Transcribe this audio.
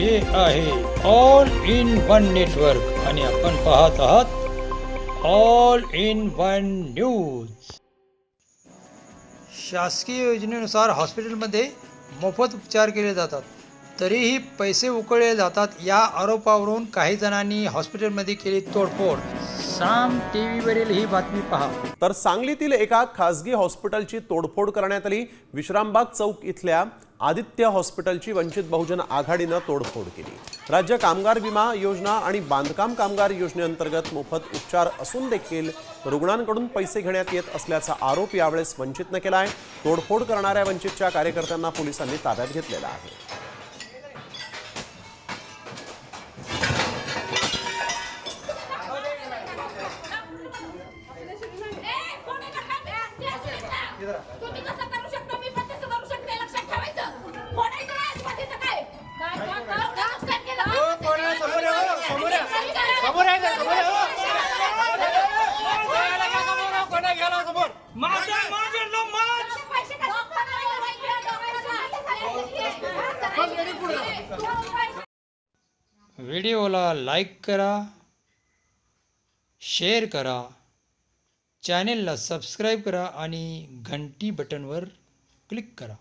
हे आहे. All in one network आणि आपण पाहत आहात ऑल इन वन न्यूज शासकीय योजनेनुसार हॉस्पिटलमध्ये मोफत उपचार केले जातात. तरीही पैसे उकळले जातात या आरोपावरून काही जणांनी हॉस्पिटलमध्ये केली तोडफोड. साम टी व्हीवरील ही बातमी पहा. तर सांगलीतील एका खासगी हॉस्पिटलची तोडफोड करण्यात आली. विश्रामबाग चौक इथल्या आदित्य हॉस्पिटलची वंचित बहुजन आघाडीनं तोडफोड केली. राज्य कामगार विमा योजना आणि बांधकाम कामगार योजनेअंतर्गत मोफत उपचार असून देखील रुग्णांकडून पैसे घेण्यात येत असल्याचा आरोप यावेळेस वंचितनं केला आहे तोडफोड करणाऱ्या वंचितच्या कार्यकर्त्यांना पोलिसांनी ताब्यात घेतलेला आहे. तुम्ही कसं व्हिडिओला लाईक करा शेअर करा चॅनेलला सबस्क्राईब करा आणि घंटी बटनवर क्लिक करा.